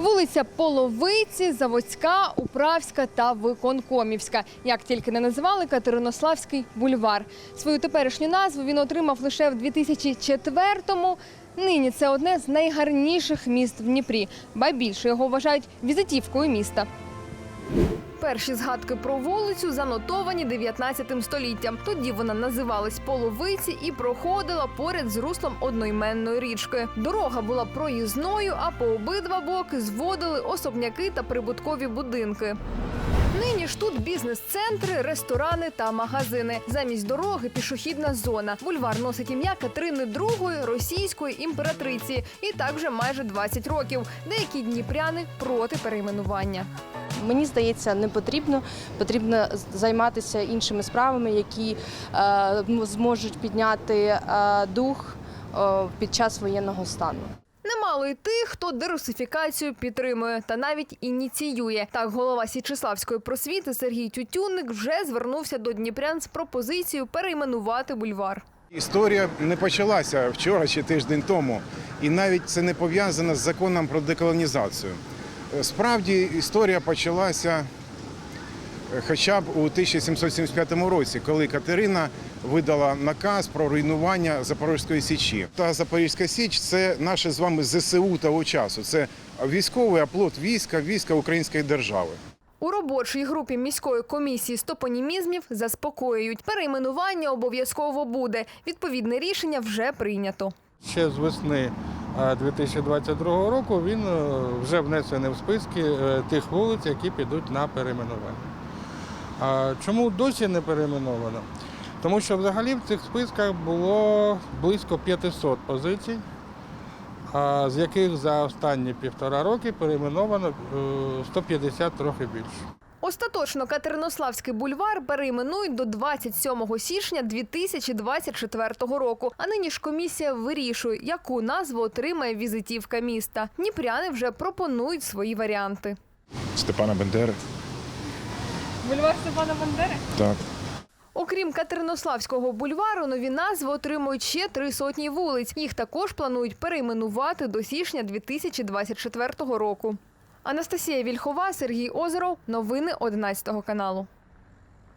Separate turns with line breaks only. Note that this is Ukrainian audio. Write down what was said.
Вулиця Половиці, Заводська, Управська та Виконкомівська. Як тільки не називали Катеринославський бульвар. Свою теперішню назву він отримав лише в 2004-му. Нині це одне з найгарніших міст в Дніпрі, ба більше його вважають візитівкою міста. Перші згадки про вулицю занотовані 19 століттям. Тоді вона називалась Половиці і проходила поряд з руслом одноіменної річки. Дорога була проїзною, а по обидва боки зводили особняки та прибуткові будинки. Нині ж тут бізнес-центри, ресторани та магазини. Замість дороги пішохідна зона. Бульвар носить ім'я Катерини II, російської імператриці. І так вже майже 20 років. Деякі дніпряни проти перейменування.
Мені здається, не потрібно. Потрібно займатися іншими справами, які е, зможуть підняти е, дух е, під час воєнного стану.
Немало й тих, хто дерусифікацію підтримує та навіть ініціює. Так, голова Січеславської просвіти Сергій Тютюнник вже звернувся до дніпрян з пропозицією перейменувати бульвар.
Історія не почалася вчора чи тиждень тому, і навіть це не пов'язано з законом про деколонізацію. Справді історія почалася е, хоча б у 1775 році, коли Катерина видала наказ про руйнування Запорізької січі. Та Запорізька Січ це наше з вами ЗСУ того часу. Це військовий оплот війська, війська Української держави.
У робочій групі міської комісії з топонімізмів заспокоюють. Перейменування обов'язково буде. Відповідне рішення вже прийнято.
Ще з весни 2022 року він е, вже внесений в списки е, тих вулиць, які підуть на перейменування. Чому досі не перейменовано? Тому що взагалі в цих списках було близько 500 позицій, з яких за останні півтора роки перейменовано е, 150 трохи більше.
Остаточно Катеринославський бульвар перейменують до 27 січня 2024 року. А нині ж комісія вирішує, яку назву отримає візитівка міста. Дніпряни вже пропонують свої варіанти.
Степана Бендери.
Бульвар Степана Бандери?
Так.
Окрім Катеринославського бульвару, нові назви отримують ще три сотні вулиць. Їх також планують перейменувати до січня 2024 року. Анастасія Вільхова, Сергій Озеров. Новини 11 каналу.